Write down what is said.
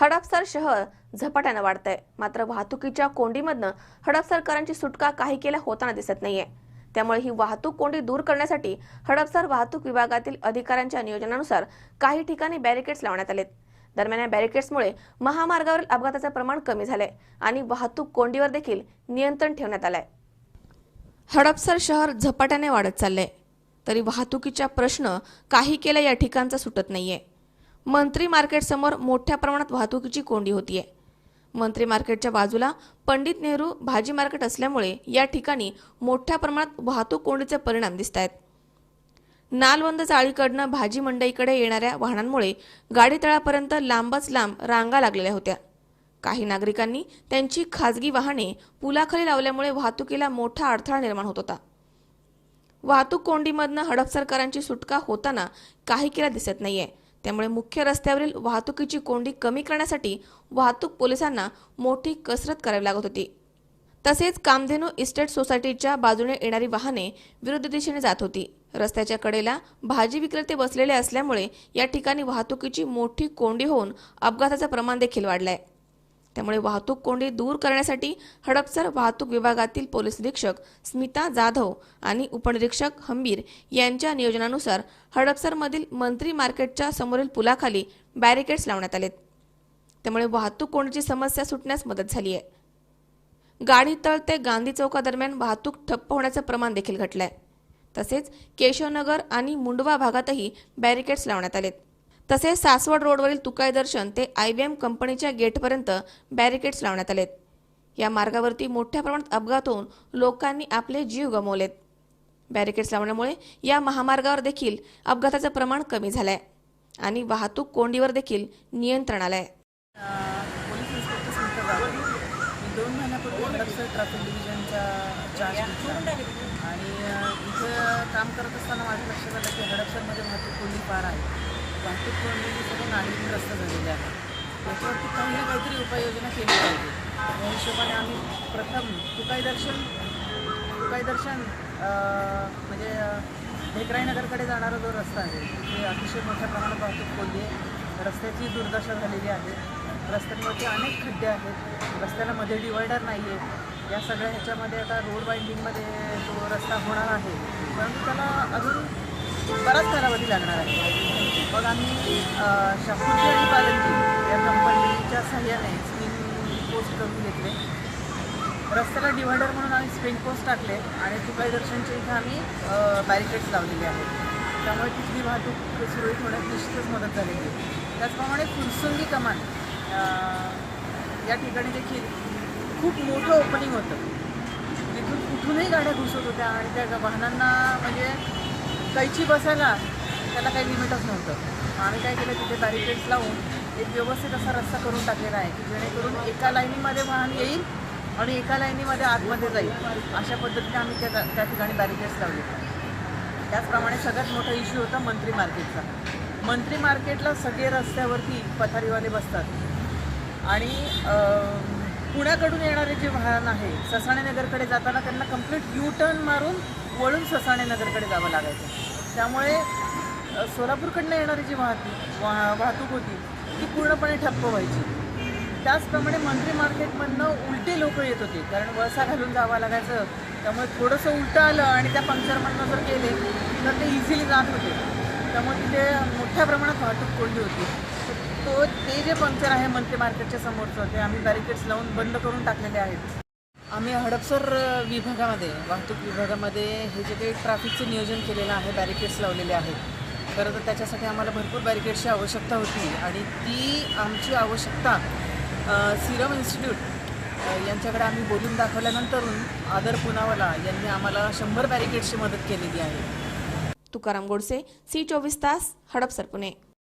हडपसर शहर झपाट्यानं वाढतंय. मात्र वाहतुकीच्या कोंडीमधनं हडपसरकरांची सुटका काही केल्या होताना दिसत नाहीये. त्यामुळे ही वाहतूक कोंडी दूर करण्यासाठी हडपसर वाहतूक विभागातील अधिकाऱ्यांच्या नियोजनानुसार काही ठिकाणी बॅरिकेड्स लावण्यात आलेत. दरम्यान या बॅरिकेड्समुळे महामार्गावरील अपघाताचं प्रमाण कमी झालंय आणि वाहतूक कोंडीवर देखील नियंत्रण ठेवण्यात आलंय. हडपसर शहर झपाट्याने वाढत चाललंय. तरी वाहतुकीचा प्रश्न काही केला या ठिकाणचा सुटत नाहीये. मंत्री मार्केट समोर मोठ्या प्रमाणात वाहतुकीची कोंडी होतीये. मंत्री मार्केटच्या बाजूला पंडित नेहरू भाजी मार्केट असल्यामुळे या ठिकाणी मोठ्या प्रमाणात वाहतूक कोंडीचे परिणाम दिसत आहेत नालवंद चाळीकडनं भाजी मंडईकडे येणाऱ्या वाहनांमुळे गाडीतळापर्यंत लांबच लांब रांगा लागलेल्या होत्या. काही नागरिकांनी त्यांची खाजगी वाहने पुलाखाली लावल्यामुळे वाहतुकीला मोठा अडथळा निर्माण होत होता. वाहतूक कोंडीमधनं हडप सरकारांची सुटका होताना काही केला दिसत नाहीये. त्यामुळे मुख्य रस्त्यावरील वाहतुकीची कोंडी कमी करण्यासाठी वाहतूक पोलिसांना मोठी कसरत करावी लागत होती. तसेच कामधेनू इस्टेट सोसायटीच्या बाजूने येणारी वाहने विरुद्ध दिशेने जात होती. रस्त्याच्या कडेला भाजी विक्रेते बसलेले असल्यामुळे या ठिकाणी वाहतुकीची मोठी कोंडी होऊन अपघाताचं प्रमाण देखील वाढलंय. त्यामुळे वाहतूक कोंडी दूर करण्यासाठी हडपसर वाहतूक विभागातील पोलीस निरीक्षक स्मिता जाधव आणि उपनिरीक्षक हंबीर यांच्या नियोजनानुसार हडपसरमधील मंत्री मार्केटच्या समोरील पुलाखाली बॅरिकेड्स लावण्यात आलेत. त्यामुळे वाहतूक कोंडीची समस्या सुटण्यास मदत झाली आहे. गाडी तळ ते गांधी चौकादरम्यान वाहतूक ठप्प होण्याचं प्रमाण देखील घटलंय. तसेच केशवनगर आणि मुंडवा भागातही बॅरिकेड्स लावण्यात आलेत. तसेच सासवड रोडवरील तुकाई दर्शन ते आय बी एम कंपनीच्या गेटपर्यंत बॅरिकेड्स लावण्यात आलेत. या मार्गावरती मोठ्या प्रमाणात अपघात होऊन लोकांनी आपले जीव गमावलेत. बॅरिकेड्स लावण्यामुळे या महामार्गावर देखील अपघाताचं प्रमाण कमी झालंय आणि वाहतूक कोंडीवर देखील नियंत्रण आलंय. पोलीस दोन महिन्यापूर्वी हडपसर ट्रॅफिक डिव्हिजनचा चार्ज घेतला. आणि इथं काम करत असताना माझ्या लक्षात आलं की हडपसरमध्ये वाहतूक कोंडी फार आहे. वाहतूक कोंडी सर्व नागरिक रस्ते झालेले आहेत याच्यावरती काही ना काहीतरी उपाययोजना केली पाहिजे. या हिशोबाने आम्ही प्रथम तुकाई दर्शन म्हणजे अ, नगरकडे जाणारा जो रस्ता आहे ते अतिशय मोठ्या प्रमाणात वाहतूक कोंडी आहे. रस्त्याची दुर्दशा झालेली आहे. रस्त्यांवरती अनेक खड्डे आहेत. रस्त्याला मध्ये डिवायडर नाही आहे. या सगळ्या ह्याच्यामध्ये आता रोड बाइंडिंगमध्ये तो रस्ता होणार आहे. परंतु त्याला अजून बराच कालावधी लागणार आहे. मग आम्ही अ, आणि पालनजी या कंपनीच्या सहाय्याने स्पिन पोस्ट करून घेतले. रस्त्याला डिव्हायडर म्हणून आम्ही स्पिन पोस्ट टाकले आणि तुकाई दर्शनच्या इथं आम्ही बॅरिकेड्स लावलेले आहेत. त्यामुळे तिथली वाहतूक सुरळीत होण्यास निश्चितच मदत झालेली आहे त्याचप्रमाणे फुरसुंगी कमान या ठिकाणी देखील खूप मोठं ओपनिंग होतं. तिथून कुठूनही गाड्या घुसत होत्या आणि त्या वाहनांना म्हणजे कैची बसायला त्याला काही लिमिटच नव्हतं. आम्ही काय केलं तिथे बॅरिकेड्स लावून एक व्यवस्थित असा रस्ता करून टाकलेला आहे की जेणेकरून एका लाईनीमध्ये वाहन येईल आणि एका लाईनीमध्ये आतमध्ये जाईल. अशा पद्धतीने आम्ही त्या त्या ठिकाणी बॅरिकेड्स लावले. त्याचप्रमाणे सगळ्यात मोठा इश्यू होता मंत्री मार्केटचा. मंत्री मार्केटला सगळे रस्त्यावरती पथारीवाले बसतात. आणि पुण्याकडून येणारे जे वाहन आहे ससाणेनगरकडे जाताना त्यांना कंप्लीट यू टर्न मारून वळून ससाणे नगरकडे जावं लागायचं. त्यामुळे सोलापूरकडनं येणारी जी वाहतूक वाह वाहतूक होती ती पूर्णपणे ठप्प व्हायची. त्याचप्रमाणे मंत्री मार्केटमधनं उलटे लोक येत होते कारण वळसा घालून जावं लागायचं. त्यामुळे थोडंसं उलटं आलं आणि त्या पंक्चरमधनं जर गेले तर ते इझिली जात होते. त्यामुळे तिथे मोठ्या प्रमाणात वाहतूक कोंडी होती. तो ते जे पंक्चर आहे मंत्री मार्केटच्या समोरचं ते आम्ही बॅरिकेड्स लावून बंद करून टाकलेले आहेत. आम्ही हडपसर विभागामध्ये वाहतूक विभागामध्ये हे जे काही ट्रॅफिकचं नियोजन केलेलं आहे बॅरिकेड्स लावलेले आहेत खरं तर त्याच्यासाठी आम्हाला भरपूर बॅरिकेड्सची आवश्यकता होती आणि ती आमची आवश्यकता सिरम इन्स्टिट्यूट यांच्याकडे आम्ही बोलून दाखवल्यानंतरून आदर पुनावाला यांनी आम्हाला शंभर बॅरिकेड्सची मदत केलेली आहे. तुकाराम गोडसे सी चोवीस तास हडपसर पुणे.